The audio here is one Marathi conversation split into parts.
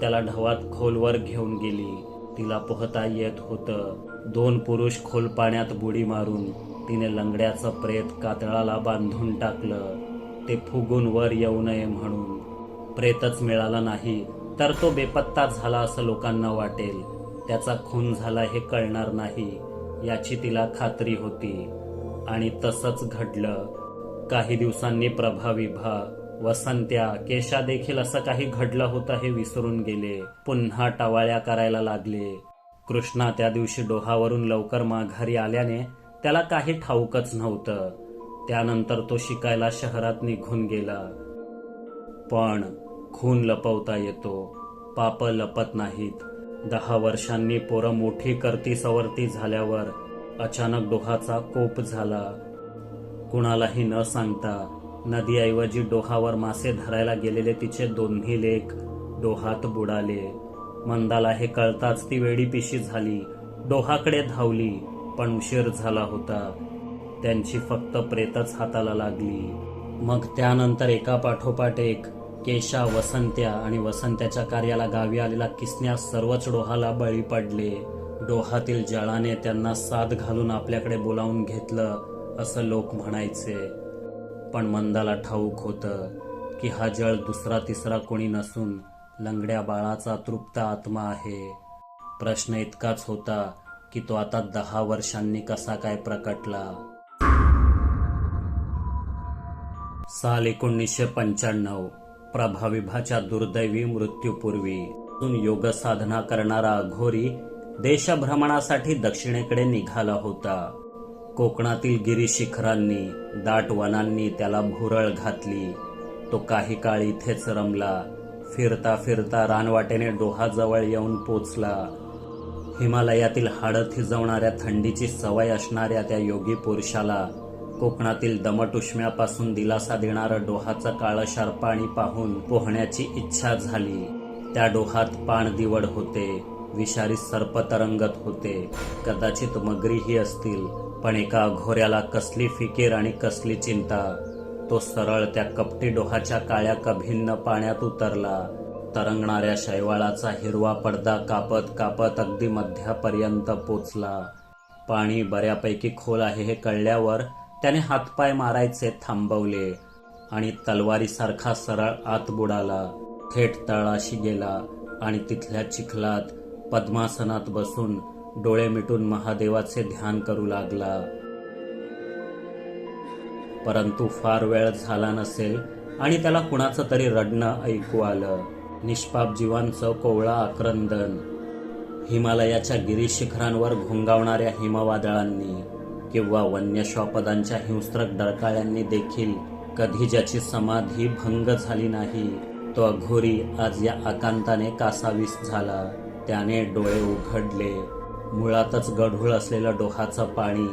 त्याला ढवात खोलवर घेऊन गेली. तिला पोहता येत होतं. दोन पुरुष खोल पाण्यात बुडी मारून तिने लंगड्याचं प्रेत कातळाला बांधून टाकलं. ते फुगून वर येऊ नये म्हणून. प्रेतच मिळाला नाही तर तो बेपत्ता झाला असं लोकांना वाटेल. त्याचा खून झाला हे कळणार नाही. याची तिला खात्री होती. आणि तसंच घडलं. काही दिवसांनी प्रभा विभा वसंत्या केशा देखील असं काही घडलं होतं हे विसरून गेले. पुन्हा टवाळ्या करायला लागले. कृष्णा त्या दिवशी डोहावरून लवकर माघारी आल्याने त्याला काही ठाऊकच नव्हतं. त्यानंतर तो शिकायला शहरात निघून गेला. पण खून लपवता येतो. पाप लपत नाहीत. दहा वर्षांनी पोरं मोठी करती सवरती झाल्यावर अचानक डोहाचा कोप झाला. कुणालाही न सांगता नदीऐवजी डोहावर मासे धरायला गेलेले तिचे दोन्ही लेख डोहात बुडाले. मंदाला हे कळताच ती वेडी पिशी झाली. डोहाकडे धावली पण उशीर झाला होता. त्यांची फक्त प्रेतच हाताला लागली. मग त्यानंतर एका पाठोपाठ एक केशा वसंत्या आणि वसंत्याच्या कार्याला गावी आलेला किसन्या सर्वच डोहाला बळी पडले. डोहातील जळाने त्यांना साथ घालून आपल्याकडे बोलावून घेतलं असं लोक म्हणायचे. पण मंदाला ठाऊक होतं की हा जळ दुसरा तिसरा कोणी नसून लंगड्या बाळाचा तृप्त आत्मा आहे. प्रश्न इतकाच होता की तो आता दहा वर्षांनी कसा काय प्रकटला. साल एकोणीसशे पंच्याण्णव. प्रभाविभाच्या दुर्दैवी मृत्यूपूर्वी योग साधना करणारा अघोरी देशभ्रमणासाठी दक्षिणेकडे निघाला होता. कोकणातील गिरीशिखरांनी दाट वनांनी त्याला भुरळ घातली. तो काही काळ इथेच रमला. फिरता फिरता रानवाटेने डोहाजवळ येऊन पोचला. हिमालयातील हाडं थिजवणाऱ्या थंडीची सवय असणाऱ्या त्या योगी पुरुषाला कोकणातील दमट उष्म्यापासून दिलासा देणारं डोहाचं काळशार पाणी पाहून पोहण्याची इच्छा झाली. त्या डोहात पाणदिवड होते विषारी सर्प तरंगत होते. कदाचित मगरीही असतील पण एका घोऱ्याला कसली फिकीर आणि कसली चिंता. तो सरळ त्या कपटी डोहाच्या काळ्या कभिन्न पाण्यात उतरला. तरंगणाऱ्या शैवाळाचा हिरवा पडदा कापत कापत अगदी मध्यापर्यंत पोचला. पाणी बऱ्यापैकी खोल आहे हे कळल्यावर त्याने हातपाय मारायचे थांबवले आणि तलवारीसारखा सरळ आत बुडाला. थेट तळाशी गेला आणि तिथल्या चिखलात पद्मासनात बसून डोळे मिटून महादेवाचे ध्यान करू लागला. परंतु फार वेळ झाला नसेल आणि त्याला कुणाचं तरी रडणं ऐकू आलं. निष्पाप जीवांचं कोवळा आक्रंदन. हिमालयाच्या गिरीशिखरांवर घुंगावणाऱ्या हिमवादळांनी किंवा वन्य श्वापदांच्या हिंस्त्रक डरकाळ्यांनी देखील कधी ज्याची समाधी भंग झाली नाही तो अघोरी आज या आकांताने कासावीस झाला. त्याने डोळे उघडले. मुळातच गढूळ असलेलं डोहाचं पाणी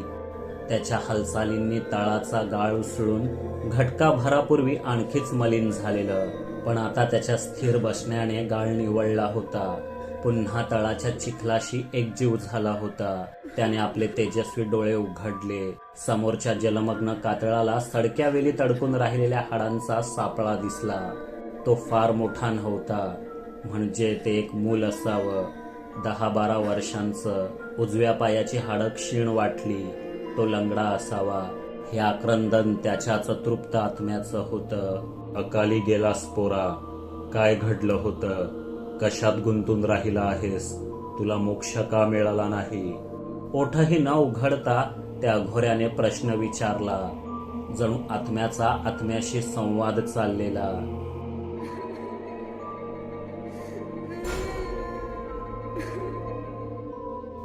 त्याच्या हालचालींनी तळाचा गाळ उसळून घटका भरापूर्वी आणखीच मलिन झालेलं. पण आता त्याच्या स्थिर बसण्याने गाळ निवडला होता. पुन्हा तळाच्या चिखलाशी एकजीव झाला होता. त्याने आपले तेजस्वी डोळे उघडले. समोरच्या जलमग्न कातळाला सडक्या वेली तडकून राहिलेल्या हाडांचा सापळा दिसला. तो फार मोठा नव्हता म्हणजे ते एक मूल असावं. दहा बारा वर्षांचं उजव्या पायाची हाडं क्षीण वाटली. तो लंगडा असावा. हे आक्रंदन त्याच्याच तृप्त आत्म्याचं होतं. अकाली गेलास पोरा. काय घडलं होतं? कशात गुंतून राहिला आहेस? तुला मोक्ष का मिळाला नाही? ओठही न उघडता त्या घोऱ्याने प्रश्न विचारला. जणू आत्म्याचा आत्म्याशी संवाद चाललेला.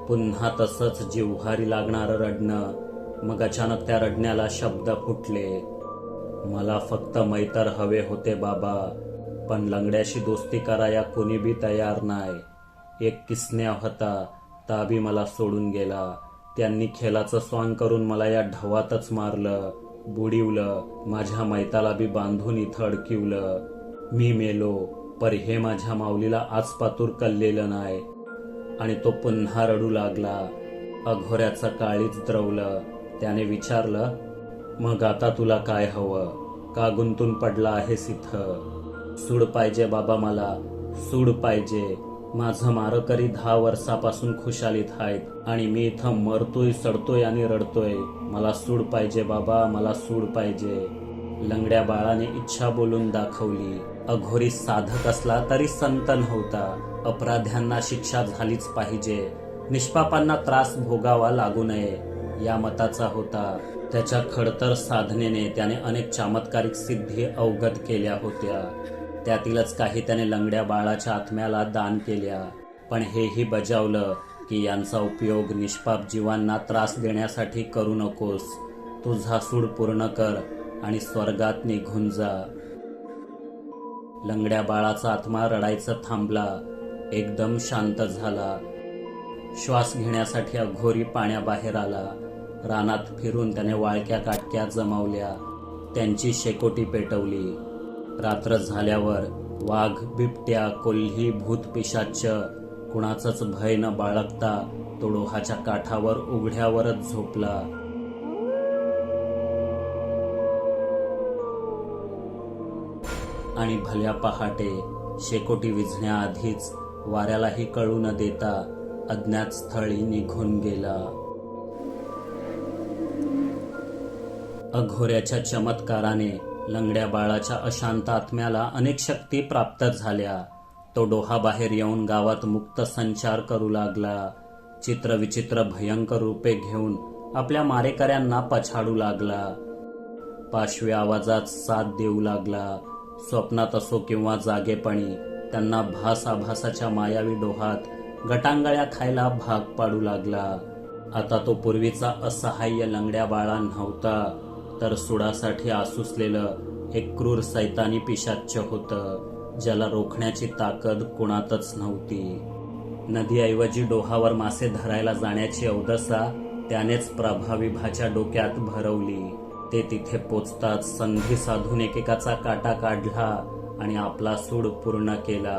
पुन्हा तसंच जिव्हारी लागणारं रडणं. मग अचानक त्या रडण्याला शब्द फुटले. मला फक्त मैतर हवे होते बाबा. पण लंगड्याशी दोस्ती कराया कोणी बी तयार नाही. एक किसन्या होता ताबी मला सोडून गेला. त्यांनी खेलाचं स्वांग करून मला या ढवातच मारलं बुडिवलं माझ्या मैताला बी बांधून इथं अडकिवलं. मी मेलो पर हे माझ्या माऊलीला आजपातूर कल्लेलं नाही. आणि तो पुन्हा रडू लागला. अघोऱ्याचं काळीच द्रवलं. त्याने विचारलं मग आता तुला काय हवं? का गुंतून पडला आहेस इथं? सूड पाहिजे बाबा मला. सूड पाहिजे. माझं मारकरी दहा वर्षापासून खुशालीत आहेत आणि मी इथं मरतोय सडतोय आणि रडतोय. मला सूड पाहिजे बाबा मला सूड पाहिजे. लंगड्या बाळाने इच्छा बोलून दाखवली. अघोरी साधक असला तरी संत नव्हता अपराध्यांना शिक्षा झालीच पाहिजे. निष्पापांना त्रास भोगावा लागू नये या मताचा होता. त्याच्या खडतर साधनेने त्याने अनेक चमत्कारिक सिद्धी अवगत केल्या होत्या. त्यातीलच काही त्याने लंगड्या बाळाच्या आत्म्याला दान केल्या. पण हेही बजावलं की यांचा उपयोग निष्पाप जीवांना त्रास देण्यासाठी करू नकोस. तुझा सूड पूर्ण कर आणि स्वर्गात निघून जा. लंगड्या बाळाचा आत्मा रडायचं थांबला. एकदम शांत झाला. श्वास घेण्यासाठी अघोरी पाण्याबाहेर आला. रानात फिरून त्याने वाळक्या काटक्या जमावल्या. त्यांची शेकोटी पेटवली. रात्र झाल्यावर वाघ बिबट्या कोल्ही भूतपिशाच कुणाचंच भय न बाळगता तो डोहाच्या काठावर उघड्यावरच झोपला. आणि भल्या पहाटे शेकोटी विझण्याआधीच वाऱ्यालाही कळू न देता अज्ञात स्थळी निघून गेला. अघोऱ्याच्या चमत्काराने लंगड्या बाळाच्या अशांत आत्म्याला अनेक शक्ती प्राप्त झाल्या. तो डोहाबाहेर येऊन गावात मुक्त संचार करू लागला. चित्रविचित्र भयंकर रूपे घेऊन आपल्या मारेकऱ्यांना पछाडू लागला. पाशव्या आवाजात साथ देऊ लागला. स्वप्नात असो किंवा जागेपणी त्यांना भास आभासाच्या मायावी डोहात गटांगळ्या खायला भाग पाडू लागला. आता तो पूर्वीचा असहाय्य लंगड्या बाळा नव्हता. तर सुडासाठी आसुसलेलं एक क्रूर सैतानी पिशाच्य होतं ज्याला रोखण्याची ताकद कुणातच नव्हती. नदीऐवजी डोहावर मासे धरायला जाण्याची अवदसा त्यानेच प्रभाविभाच्या डोक्यात भरवली. ते तिथे पोचताच संधी साधून एकेकाचा काटा काढला आणि आपला सूड पूर्ण केला.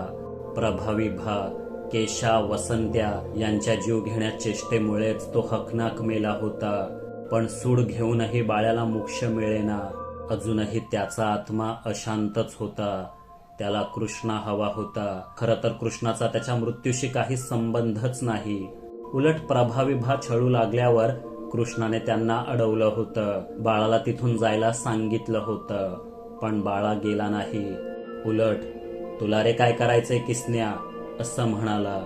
प्रभाविभा केशा वसंत्या यांच्या जीव घेण्या चेष्टेमुळेच तो हकनाक मेला होता. पण सूड घेऊनही बाळ्याला मोक्ष मिळेना. अजूनही त्याचा आत्मा अशांतच होता. त्याला कृष्णा हवा होता. खरं तर कृष्णाचा त्याच्या मृत्यूशी काही संबंधच नाही. उलट प्रभावी भा छळू लागल्यावर कृष्णाने त्यांना अडवलं होतं. बाळाला तिथून जायला सांगितलं होतं. पण बाळा गेला नाही. उलट तुला रे काय करायचंय किसन्या? असं म्हणाला.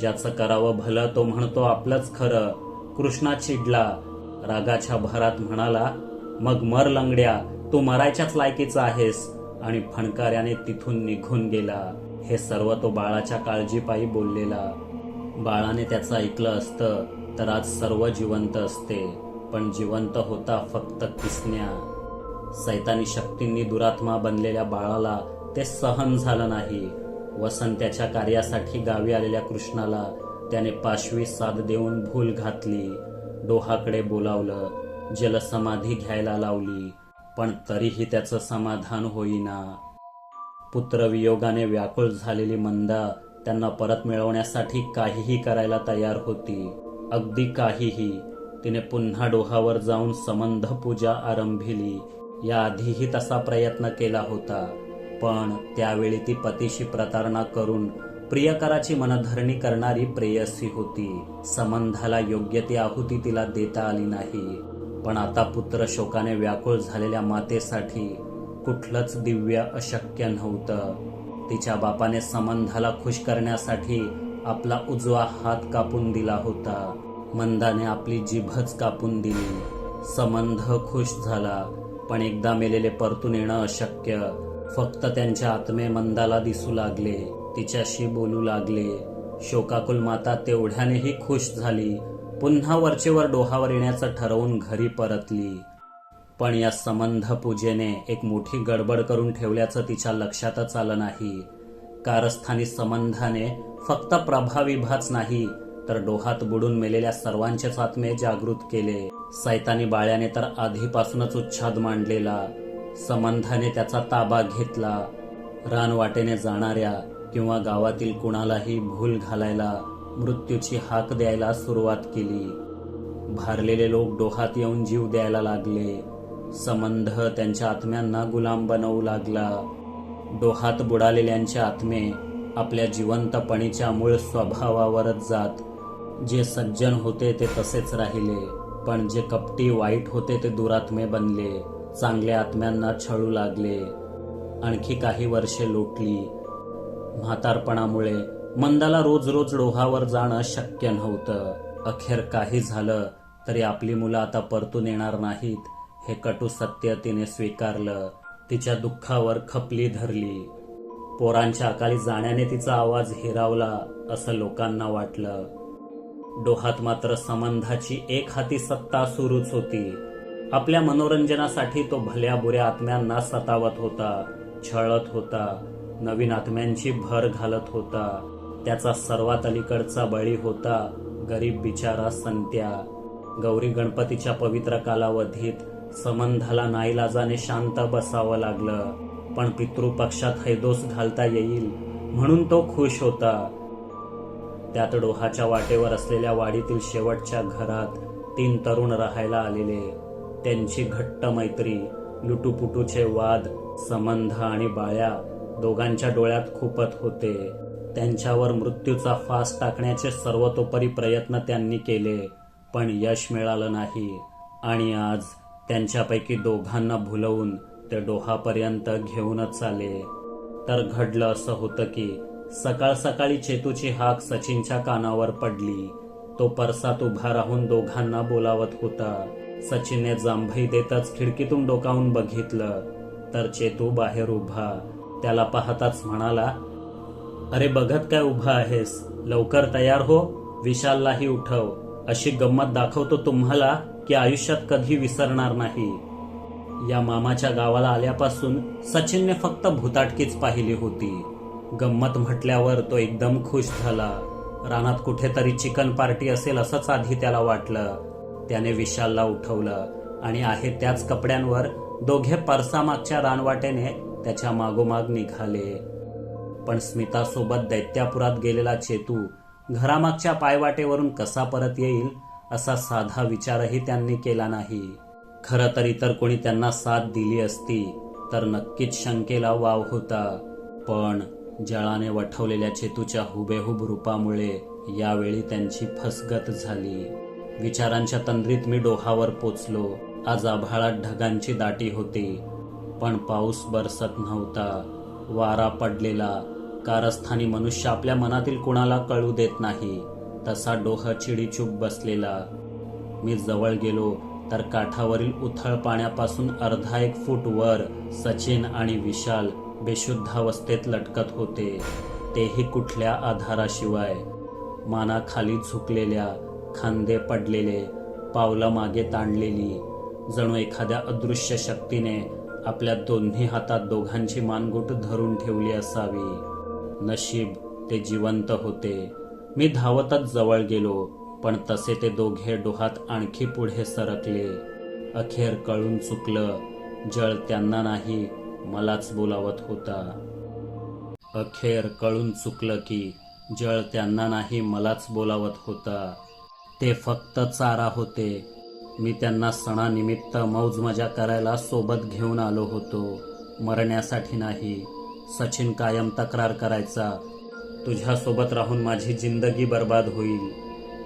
ज्याचं करावं भलं तो म्हणतो आपलंच खरं. कृष्णा चिडला. रागाच्या भरात म्हणाला मग मर लंगड्या तू मरायच्याच लायकीचा आहेस. आणि फणकाऱ्याने तिथून निघून गेला. हे सर्व तो बाळाच्या काळजीपायी बोललेला. बाळाने त्याचं ऐकलं असतं तर आज सर्व जिवंत असते. पण जिवंत होता फक्त किसन्या. सैतानी शक्तींनी दुरात्मा बनलेल्या बाळाला ते सहन झालं नाही. वसंत्याच्या कार्यासाठी गावी आलेल्या कृष्णाला त्याने पाशवी साथ देऊन भूल घातली. डोहाकडे बोलावलं जलसमाधी घ्यायला लावली पण तरीही त्याचं समाधान होईना. पुत्रवियोगाने व्याकुळ झालेली मंदा त्यांना परत मिळवण्यासाठी काहीही करायला तयार होती. अगदी काहीही तिने पुन्हा डोहावर जाऊन संबंध पूजा आरंभिली. याआधीही तसा प्रयत्न केला होता पण त्यावेळी ती पतीशी प्रतारणा करून प्रियकराची मनधरणी करणारी प्रेयसी होती. संबंधाला योग्य ती आहुती तिला देता आली नाही. पण आता पुत्र शोकाने व्याकुळ झालेल्या मातेसाठी कुठलंच दिव्य अशक्य नव्हतं. तिच्या बापाने संबंधाला खुश करण्यासाठी आपला उजवा हात कापून दिला होता. मंदाने आपली जिभच कापून दिली. संबंध खुश झाला पण एकदा मेलेले परतून येणं अशक्य. फक्त त्यांच्या आत्मे मंदाला दिसू लागले. तिच्याशी बोलू लागले. शोकाकुल माता तेवढ्यानेही खुश झाली. पुन्हा वरचेवर डोहावर येण्याचं ठरवून घरी परतली. पण या संबंध पूजेने एक मोठी गडबड करून ठेवल्याचं तिच्या लक्षातच आलं नाही. कारस्थानी संबंधाने फक्त प्रभाविभाच नाही तर डोहात बुडून मेलेल्या सर्वांचेच आत्मे जागृत केले. सैतानी बाळ्याने तर आधीपासूनच उच्छाद मांडलेला. संबंधाने त्याचा ताबा घेतला. रानवाटेने जाणाऱ्या किंवा गावातील कुणालाही भूल घालायला मृत्यूची हाक द्यायला सुरुवात केली. भारलेले लोक डोहात येऊन जीव द्यायला लागले. संबंध त्यांच्या आत्म्यांना गुलाम बनवू लागला. डोहात बुडालेल्यांचे आत्मे आपल्या जिवंतपणीच्या मूळ स्वभावावरच जात. जे सज्जन होते ते तसेच राहिले पण जे कपटी वाईट होते ते दुरात्मे बनले. चांगल्या आत्म्यांना छळू लागले. आणखी काही वर्षे लोटली. म्हातारपणामुळे मंदाला रोज रोज डोहावर जाणं शक्य नव्हतं. अखेर काही झालं तरी आपली मुलं आता परतून येणार नाहीत हे कटू सत्य तिने स्वीकारलं. तिच्या दुःखावर खपली धरली. पोरांच्या अकाली जाण्याने तिचा आवाज हिरावला असं लोकांना वाटलं. डोहात मात्र संबंधाची एक हाती सत्ता सुरूच होती. आपल्या मनोरंजनासाठी तो भल्या बुऱ्या आत्म्यांना सतावत होता छळत होता. नवीन आत्म्यांची भर घालत होता. त्याचा सर्वात अलीकडचा बळी होता गरीब बिचारा संत्या. गौरी गणपतीच्या पवित्र कालावधीत संबंधाला नाईलाजाने शांत बसावं लागलं. पण पितृपक्षात हैदोस घालता येईल म्हणून तो खुश होता. त्यात डोहाच्या वाटेवर असलेल्या वाडीतील शेवटच्या घरात तीन तरुण राहायला आलेले. त्यांची घट्ट मैत्री लुटूपुटूचे वाद संबंध आणि बाळ्या दोघांच्या डोळ्यात खूपत होते. त्यांच्यावर मृत्यूचा फास टाकण्याचे सर्वतोपरी प्रयत्न त्यांनी केले पण यश मिळालं नाही. आणि आज त्यांच्यापैकी दोघांना भुलवून ते डोहापर्यंत घेऊनच आले तर घडलं असं होतं की सकाळ सकाळी चेतूची हाक सचिनच्या कानावर पडली. तो परसात उभा राहून दोघांना बोलावत होता. सचिनने जांभई देतच खिडकीतून डोकावून बघितलं. तर चेतू बाहेर उभा त्याला पाहताच म्हणाला अरे बघत काय उभा आहेस? लवकर तयार हो विशाललाही उठव. अशी गंमत दाखवतो तुम्हाला की आयुष्यात कधी विसरणार नाही. या मामाच्या गावाला आल्यापासून सचिनने फक्त भूताटकीच पाहिली होती. गंमत म्हटल्यावर तो एकदम खुश झाला. रानात कुठेतरी चिकन पार्टी असेल असंच आधी त्याला वाटलं. त्याने विशालला उठवलं आणि आहे त्याच कपड्यांवर दोघे परसामागच्या रानवाटेने त्याच्या मागोमाग निघाले. पण स्मितासोबत दैत्यापुरात गेलेला चेतू घरामागच्या पायवाटेवरून कसा परत येईल असा साधा विचारही त्यांनी केला नाही. खरं तर इतर कोणी त्यांना साथ दिली असती तर नक्कीच शंकेला वाव होता. पण जळाने वठवलेल्या चेतूच्या हुबेहूब रूपामुळे यावेळी त्यांची फसगत झाली. विचारांच्या तंद्रीत मी डोहावर पोचलो. आज आभाळात ढगांची दाटी होती. पण पाऊस बरसत नव्हता. वारा पडलेला. कारस्थानी मनुष्य आपल्या मनातील कुणाला कळू देत नाही. तसा डोह चिडीचूप बसलेला. मी जवळ गेलो तर काठावरील उथळ पाण्यापासून अर्धा एक फूट वर सचिन आणि विशाल बेशुद्धावस्थेत लटकत होते. तेही कुठल्या आधाराशिवाय. मानाखाली झुकलेल्या खांदे पडलेले पावलं मागे ताणलेली. जणू एखाद्या अदृश्य शक्तीने आपल्या दोन्ही हातात दोघांची मानगुट धरून ठेवली असावी. नशीब ते जिवंत होते. मी धावतच जवळ गेलो पण तसे ते दोघे डोहात आणखी पुढे सरकले. अखेर कळून चुकलं जळ त्यांना नाही मलाच बोलावत होता. अखेर कळून चुकलं की जळ त्यांना नाही मलाच बोलावत होता. ते फक्त चारा होते मी त्यांना सणानिमित्त मौज मजा करायला सोबत घेऊन आलो होतो. मरण्यासाठी नाही सचिन कायम तक्रार करायचा. तुझ्यासोबत राहून माझी जिंदगी बर्बाद होईल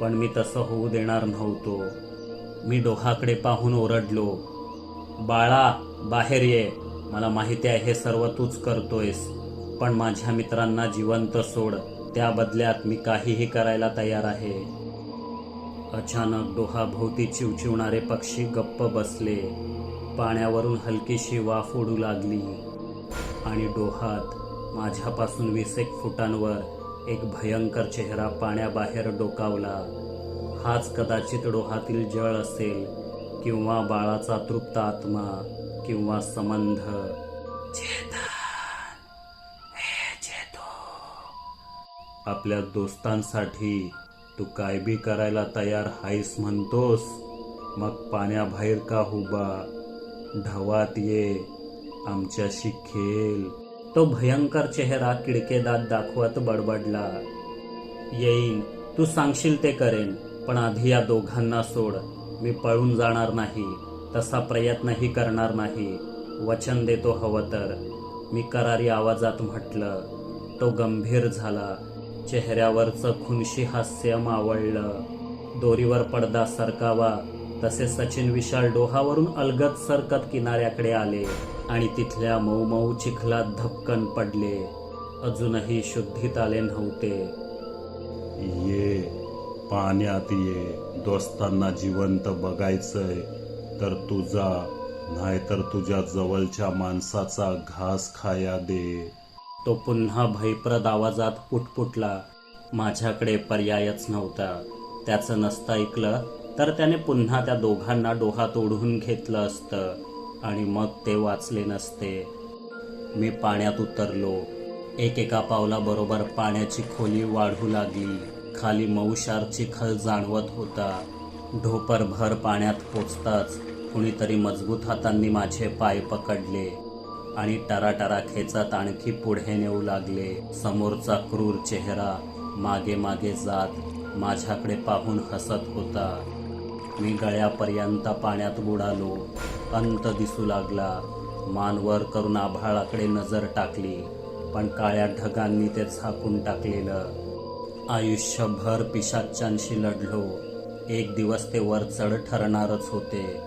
पण मी तसं होऊ देणार नव्हतो. मी डोहाकडे पाहून ओरडलो बाळा बाहेर ये. मला माहिती आहे हे सर्व तूच करतोयस पण माझ्या मित्रांना जिवंत सोड. त्या बदल्यात मी काहीही करायला तयार आहे. अचानक डोहाभोवती चिवचिवणारे पक्षी गप्प बसले. पाण्यावरून हलकीशी वाफ उडू लागली. आणि डोहात माझ्यापासून वीस एक फुटांवर एक भयंकर चेहरा पाण्याबाहेर डोकावला. हाच कदाचित डोहातील जळ असेल किंवा बाळाचा तृप्त आत्मा किंवा संबंध. आपल्या दोस्तांसाठी तू काय बी करायला तयार हायस म्हणतोस मग पाण्याबाहेर का हुबा ढवात ये आमच्याशी खेळ. तो भयंकर चेहरा किडकेदात दाखवत बडबडला. येईन तू सांगशील ते करेन पण आधी या दोघांना सोड. मी पळून जाणार नाही तसा प्रयत्नही करणार नाही. वचन देतो हवं तर. मी करारी आवाजात म्हटलं तो गंभीर झाला. चेहऱ्यावरचं खुनशी हास्य मावळलं. दोरीवर पडदा सरकावा तसे सचिन विशाल डोहावरून अलगत सरकत किनाऱ्याकडे आले आणि तिथल्या मऊ मऊ चिखलात धपकन पडले. अजूनही शुद्धीत आले नव्हते. ये पाण्यात ये. दोस्तांना जिवंत बघायचंय तर तुझा नाहीतर तुझ्या जवळच्या माणसाचा घास खाया दे. तो पुन्हा भयप्रद आवाजात पुटपुटला माझ्याकडे पर्यायच नव्हता. त्याचं नसतं ऐकलं तर त्याने पुन्हा त्या दोघांना डोहात ओढून घेतलं असतं आणि मग ते वाचले नसते. मी पाण्यात उतरलो. एकेका पावलाबरोबर पाण्याची खोली वाढू लागली. खाली मऊशारची खल जाणवत होता. ढोपरभर पाण्यात पोचताच कुणीतरी मजबूत हातांनी माझे पाय पकडले. आणि टराटरा खेचत आणखी पुढे नेऊ लागले. समोरचा क्रूर चेहरा मागे मागे जात माझ्याकडे पाहून हसत होता. मी गळ्यापर्यंत पाण्यात बुडालो. अंत दिसू लागला. मानवर करून आभाळाकडे नजर टाकली पण काळ्या ढगांनी ते झाकून टाकलेलं. आयुष्यभर पिशाच्यांशी लढलो. एक दिवस ते वर चढ ठरणारच होते.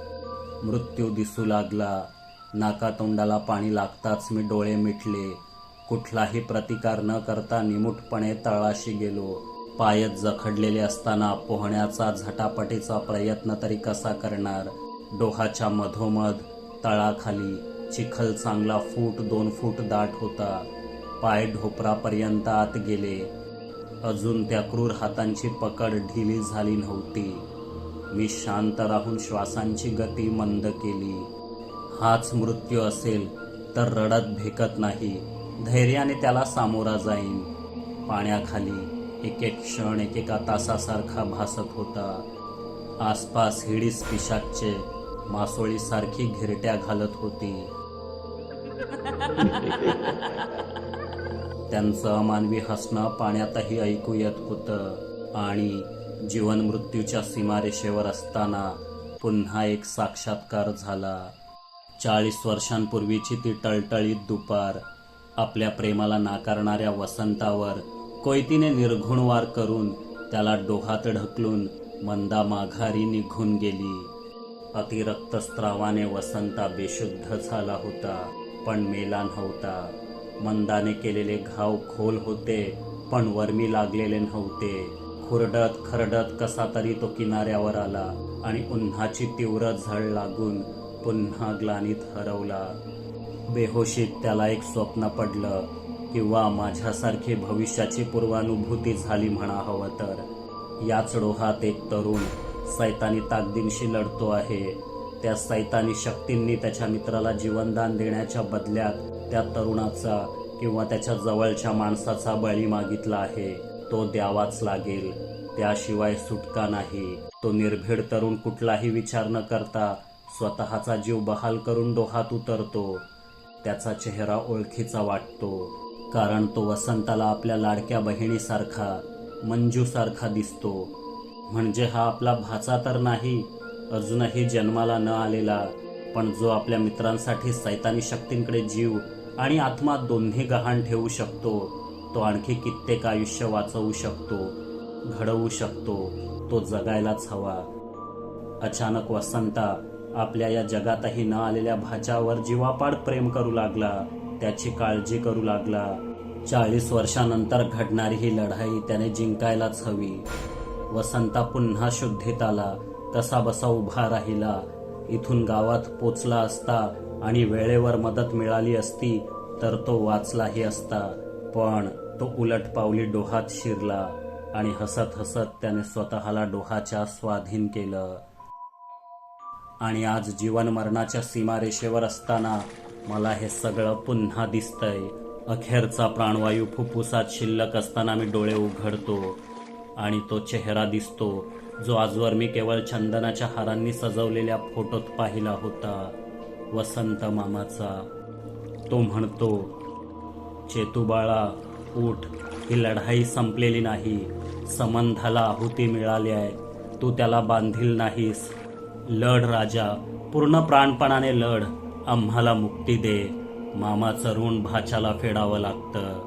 मृत्यू दिसू लागला. नाकातोंडाला पाणी लागताच मी डोळे मिटले. कुठलाही प्रतिकार न करता निमूटपणे तळाशी गेलो. पायत जखडलेले असताना पोहण्याचा झटापटीचा प्रयत्न तरी कसा करणार? डोहाच्या मधोमध तळाखाली चिखल चांगला फूट दोन फूट दाट होता. पाय ढोपरापर्यंत आत गेले. अजून त्या क्रूर हातांची पकड ढिली झाली नव्हती. मी शांत राहून श्वासांची गती मंद केली. हाच मृत्यू असेल तर रडत भेकत नाही. धैर्याने त्याला सामोरा जाईन. पाण्याखाली एक एक क्षण एकेका तासासारखा भासत होता. आसपास हिडीस पिशाचे मासोळीसारखी घिरट्या घालत होती. त्यांचं अमानवी हसणं पाण्यातही ऐकू येत होतं आणि जीवन मृत्यूच्या सीमारेषेवर असताना पुन्हा एक साक्षात्कार झाला. चाळीस वर्षांपूर्वीची ती टळटळीत दुपार. आपल्या प्रेमाला नाकारणाऱ्या वसंतावर कोयतीने निर्घुण वार करून त्याला डोहात ढकलून मंदा माघारी निघून गेली. अतिरक्तस्त्रावाने वसंता बेशुद्ध झाला होता पण मेला नव्हता. मंदाने केलेले घाव खोल होते पण वर्मी लागलेले नव्हते. खुरडत खरडत कसा तरी तो किनाऱ्यावर आला आणि उन्हाची तीव्र झळ लागून पुन्हा ग्लानीत हरवला. बेहोशीत त्याला एक स्वप्न पडलं किंवा माझ्यासारखी भविष्याची पूर्वानुभूती झाली म्हणा हवं तर. याच डोहात एक तरुण सैतानी ताकदींशी लढतो आहे. त्या सैतानी शक्तींनी त्याच्या मित्राला जीवनदान देण्याच्या बदल्यात त्या तरुणाचा किंवा त्याच्या जवळच्या माणसाचा बळी मागितला आहे. तो द्यावाच लागेल. त्याशिवाय सुटका नाही. तो निर्भीड तरुण कुठलाही विचार न करता स्वतःचा जीव बहाल करून डोहात उतरतो. त्याचा चेहरा ओळखीचा वाटतो. कारण तो वसंताला आपल्या लाडक्या बहिणीसारखा मंजूसारखा दिसतो. म्हणजे हा आपला भाचा तर नाही अजूनही जन्माला न आलेला पण जो आपल्या मित्रांसाठी सैतानी शक्तींकडे जीव आणि आत्मा दोन्ही गहाण ठेवू शकतो तो आणखी कित्येक आयुष्य वाचवू शकतो घडवू शकतो तो जगायलाच हवा. अचानक वसंता आपल्या या जगातही न आलेल्या भाच्यावर जीवापाड प्रेम करू लागला त्याची काळजी करू लागला. चाळीस वर्षानंतर घडणारी ही लढाई त्याने जिंकायलाच हवी. वसंता पुन्हा शुद्धीत आला कसा बसा उभा राहिला. इथून गावात पोचला असता आणि वेळेवर मदत मिळाली असती तर तो वाचलाही असता. पण तो उलट पावली डोहात शिरला आणि हसत हसत त्याने स्वतःला डोहाच्या स्वाधीन केलं. आणि आज जीवनमरणाच्या सीमारेषेवर असताना मला हे सगळं पुन्हा दिसतंय. अखेरचा प्राणवायू फुफ्फुसात शिल्लक असताना मी डोळे उघडतो आणि तो चेहरा दिसतो जो आजवर मी केवळ चंदनाच्या हारांनी सजवलेल्या फोटोत पाहिला होता वसंत मामाचा. तो म्हणतो चेतुबाळा उठ ही लढाई संपलेली नाही. संबंधाला आहुती मिळाली आहे. तू त्याला बांधील नाहीस. लढ राजा पूर्ण प्राणपणाने लढ आम्हाला मुक्ती दे. मामाचं ऋण भाच्याला फेडावं लागतं.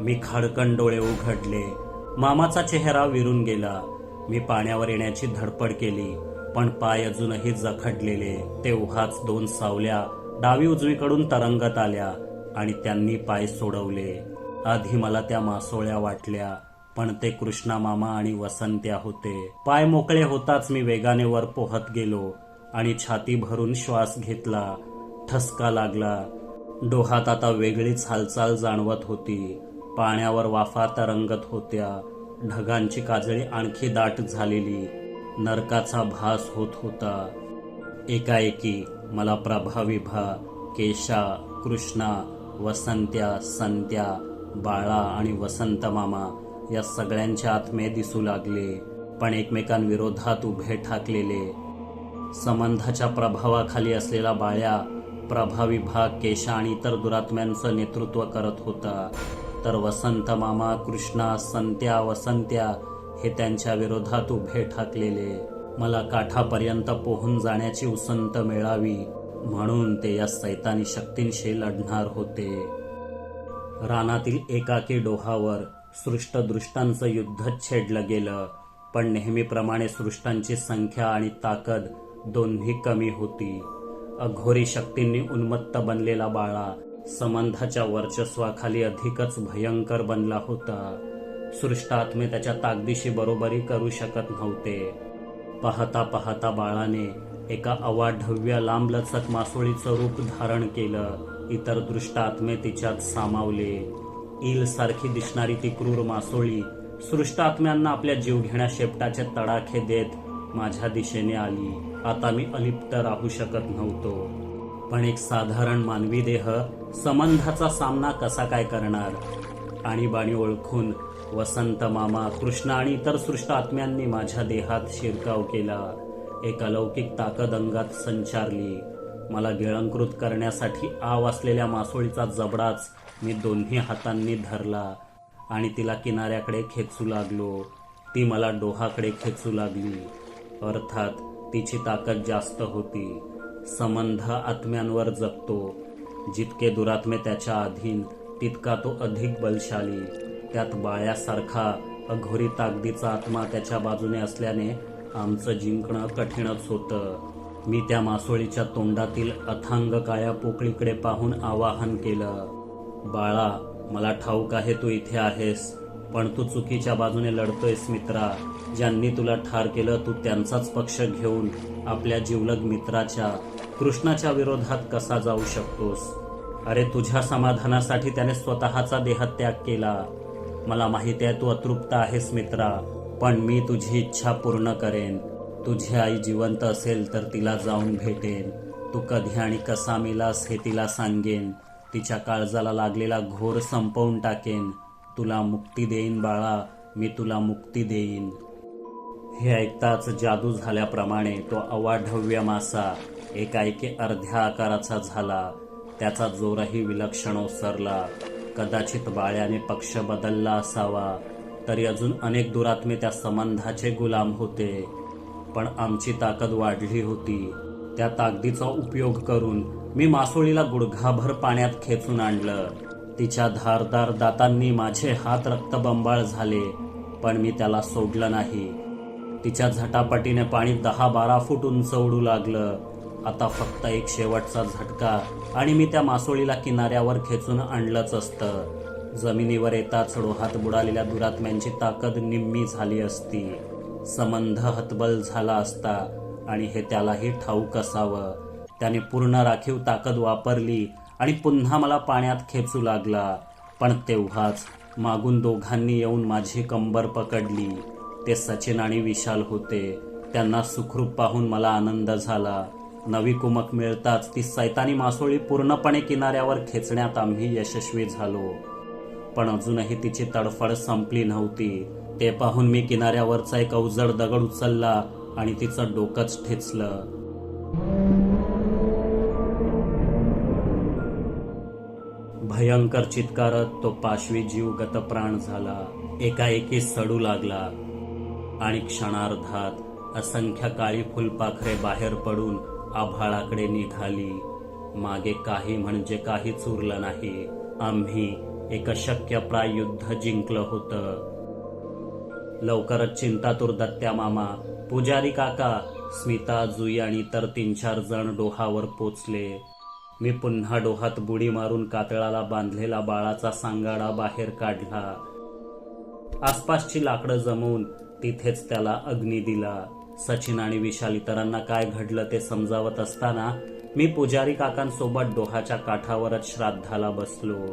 मी खाडकन डोळे उघडले. मामाचा चेहरा विरून गेला. मी पाण्यावर येण्याची धडपड केली पण पाय अजूनही जखडलेले. तेव्हाच दोन सावल्या डावी उजवीकडून तरंगत आल्या आणि त्यांनी पाय सोडवले. आधी मला त्या मासोळ्या वाटल्या. पण ते कृष्णा मामा आणि वसंत्या होते. पाय मोकळे होताच मी वेगाने वर पोहत गेलो आणि छाती भरून श्वास घेतला. ठसका लागला. डोहात आता वेगळीच हालचाल जाणवत होती. पाण्यावर वाफा तरंगत होत्या. ढगांची काजळी आणखी दाट झालेली. नरकाचा भास होत होता. एकाएकी मला प्रभाविभा केशा कृष्णा वसंत्या संत्या बाळा आणि वसंत मामा या सगळ्यांचे आत्मे दिसू लागले पण एकमेकांविरोधात उभे ठाकलेले. संबंधाच्या प्रभावाखाली असलेला बाळ्या प्रभावी भाग केशा आणि इतर दुरात्म्यांचं नेतृत्व करत होता. तर वसंत मामा कृष्णा संत्या वसंत्या हे त्यांच्या विरोधात उभे ठाकलेले. मला काठापर्यंत पोहून जाण्याची उसंत मिळावी म्हणून ते या सैतानी शक्तींशी लढणार होते. रानातील एकाकी डोहावर सृष्टदृष्टांचं युद्धच छेडलं गेलं. पण नेहमीप्रमाणे सृष्टांची संख्या आणि ताकद दोन्ही कमी होती. अघोरी शक्तींनी उन्मत्त बनलेला बाळा संबंधाच्या वर्चस्वाखाली अधिकच भयंकर बनला होता. सृष्टात्मे त्याच्या ताकदीशी बरोबरी करू शकत नव्हते. पाहता पाहता बाळाने एका अवाढव्य लांबलचक मासोळीचं रूप धारण केलं. इतर दृष्टात्मे तिच्यात सामावले. ईल सारखी दिसणारी ती क्रूर मासोळी सृष्टात्म्यांना आपल्या जीवघेण्या शेपटाचे तडाखे देत माझ्या दिशेने आली. आता मी अलिप्त राहू शकत नव्हतो. पण एक साधारण मानवी देह संबंधाचा सामना कसा काय करणार? आणीबाणी ओळखून वसंत मामा कृष्ण आणि इतर सृष्ट आत्म्यांनी माझ्या देहात शिरकाव केला. एक अलौकिक ताकद अंगात संचारली. मला गिळंकृत करण्यासाठी आव असलेल्या मासोळीचा जबडाच मी दोन्ही हातांनी धरला आणि तिला किनाऱ्याकडे खेचू लागलो. ती मला डोहाकडे खेचू लागली. अर्थात तिची ताकद जास्त होती. संबंध आत्म्यांवर जगतो. जितके दुरात्मे त्याच्या अधीन तितका तो अधिक बलशाली. त्यात बाळ्यासारखा अघोरी ताकदीचा आत्मा त्याच्या बाजूने असल्याने आमचं जिंकणं कठीणच होतं. मी त्या मासोळीच्या तोंडातील अथांग काळ्या पोकळीकडे पाहून आवाहन केलं. बाळा मला ठाऊक आहे तू इथे आहेस पण तू चुकीच्या बाजूने लढतोयस मित्रा. ज्यांनी तुला ठार केलं तू त्यांचाच पक्ष घेऊन आपल्या जिवलग मित्राच्या कृष्णाच्या विरोधात कसा जाऊ शकतोस? अरे तुझ्या समाधानासाठी त्याने स्वतःचा देहत्याग केला. मला माहिती आहे तू अतृप्त आहेस मित्रा पण मी तुझी इच्छा पूर्ण करेन. तुझी आई जिवंत असेल तर तिला जाऊन भेटेन. तू कधी आणि कसा मिलास हे तिला सांगेन. तिच्या काळजाला लागलेला घोर संपवून टाकेन. तुला मुक्ती देईन बाळा मी तुला मुक्ती देईन. हे ऐकताच जादू झाल्याप्रमाणे तो अवाढव्य मासा एकाएकी अर्ध्या आकाराचा झाला. त्याचा जोरही विलक्षण ओसरला. कदाचित बाळ्याने पक्ष बदलला असावा. तरी अजून अनेक दुरात्मे त्या संबंधाचे गुलाम होते. पण आमची ताकद वाढली होती. त्या ताकदीचा उपयोग करून मी मासोळीला गुडघाभर पाण्यात खेचून आणलं. तिच्या धारदार दातांनी माझे हात रक्तबंबाळ झाले पण मी त्याला सोडलं नाही. तिच्या झटापटीने पाणी दहा बारा फूट उंच उडू लागलं. आता फक्त एक शेवटचा झटका आणि मी त्या मासोळीला किनाऱ्यावर खेचून आणलंच असतं. जमिनीवर येताच डोहात बुडालेल्या दुरात्म्यांची ताकद निम्मी झाली असती. संबंध हतबल झाला असता. आणि हे त्यालाही ठाऊक असावं. त्याने पूर्ण राखीव ताकद वापरली आणि पुन्हा मला पाण्यात खेचू लागला. पण तेव्हाच मागून दोघांनी येऊन माझी कंबर पकडली. ते सचिन आणि विशाल होते. त्यांना सुखरूप पाहून मला आनंद झाला. नवी कुमक मिळताच ती सैतानी मासोळी पूर्णपणे किनाऱ्यावर खेचण्यात आम्ही यशस्वी झालो. पण अजूनही तिची तडफड संपली नव्हती. ते पाहून मी किनाऱ्यावरचा एक अवजड दगड उचलला आणि तिचं डोकंच ठेचलं. भयंकर चित्कारत तो पाशवी जीव गतप्राण झाला. एकाएकी सडू लागला. आणि क्षणार्धात असंख्य काळी फुलपाखरे बाहेर पडून आभाळाकडे निघाली. मागे काही म्हणजे काहीच उरलं नाही. आम्ही एक अशक्यप्राय युद्ध जिंकलं होतं. लवकरच चिंतातूर दत्त्या मामा पुजारी काका स्मिता जुई आणि इतर तीन चार जण डोहावर पोचले. मी पुन्हा डोहात बुडी मारून कातळाला बांधलेला बाळाचा सांगाडा बाहेर काढला. आसपासची लाकडं जमवून तिथेच त्याला अग्नी दिला. सचिन आणि विशाल इतरांना काय घडलं ते समजावत असताना मी पुजारी काकांसोबत डोहाच्या काठावरच श्राद्धाला बसलो.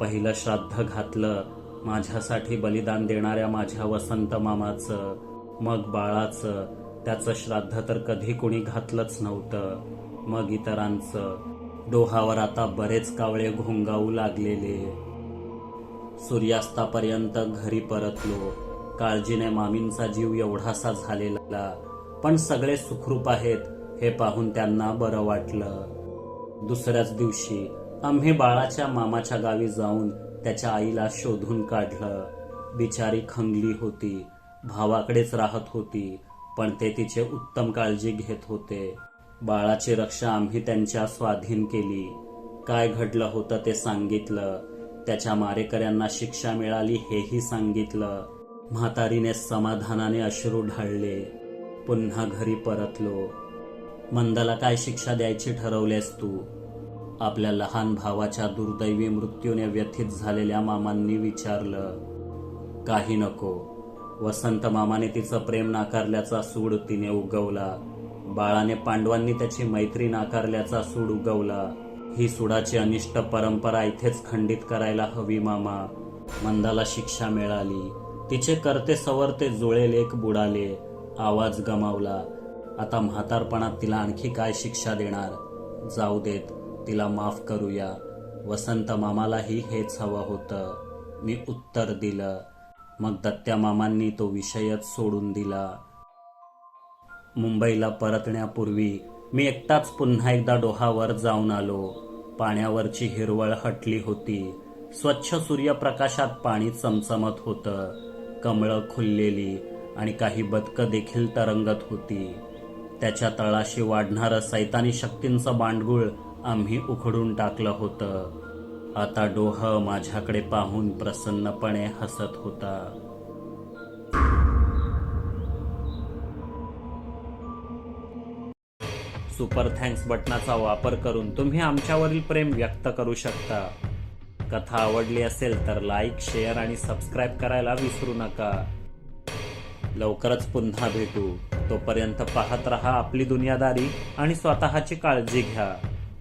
पहिलं श्राद्ध घातलं माझ्यासाठी बलिदान देणाऱ्या माझ्या वसंत मामाचं मग बाळाचं त्याचं श्राद्ध तर कधी कोणी घातलंच नव्हतं. मग इतरांचं. डोहावर आता बरेच कावळे घोंगावू लागलेले. सूर्यास्तापर्यंत घरी परतलो. काळजीने मामींचा जीव एवढासा झालेला. पण सगळे सुखरूप आहेत हे पाहून त्यांना बरं वाटलं. दुसऱ्याच दिवशी आम्ही बाळाच्या मामाच्या गावी जाऊन त्याच्या आईला शोधून काढलं. बिचारी खंगली होती. भावाकडेच राहत होती पण ते तिचे उत्तम काळजी घेत होते. बाळाची रक्षा आम्ही त्यांच्या स्वाधीन केली. काय घडलं होतं ते सांगितलं. त्याच्या मारेकऱ्यांना शिक्षा मिळाली हेही सांगितलं. म्हातारीने समाधानाने अश्रू ढाळले. पुन्हा घरी परतलो. मंदाला काय शिक्षा द्यायची ठरवलेस तू? आपल्या लहान भावाच्या दुर्दैवी मृत्यूने व्यथित झालेल्या मामांनी विचारलं काही नको. वसंत मामाने तिचं प्रेम नाकारल्याचा सूड तिने उगवला. बाळाने पांडवांनी त्याची मैत्री नाकारल्याचा सूड उगवला. ही सुडाची अनिष्ट परंपरा इथेच खंडित करायला हवी मामा. मंदाला शिक्षा मिळाली. तिचे करते सवरते जुळे लेख बुडाले. आवाज गमावला. आता म्हातारपणात तिला आणखी काय शिक्षा देणार? जाऊ देत. तिला माफ करूया. वसंत मामालाही हेच हवं होतं. मी उत्तर दिलं. मग दत्त्या मामांनी तो विषयच सोडून दिला. मुंबईला परतण्यापूर्वी मी एकटाच पुन्हा एकदा डोहावर जाऊन आलो. पाण्यावरची हिरवळ हटली होती. स्वच्छ सूर्यप्रकाशात पाणी चमचमत होतं. कमळं खुललेली आणि काही बदकं देखील तरंगत होती. त्याच्या तळाशी वाढणारं सैतानी शक्तींचं बांडगुळ आम्ही उखडून टाकलं होतं. आता डोह माझ्याकडे पाहून प्रसन्नपणे हसत होता. सुपर थँक्स बटनाचा वापर करून तुम्ही आमच्यावरील प्रेम व्यक्त करू शकता. कथा आवडली असेल तर लाईक शेअर आणि सबस्क्राईब करायला विसरू नका. लवकरच पुन्हा भेटू. तोपर्यंत पाहत रहा आपली दुनियादारी आणि स्वतःची काळजी घ्या.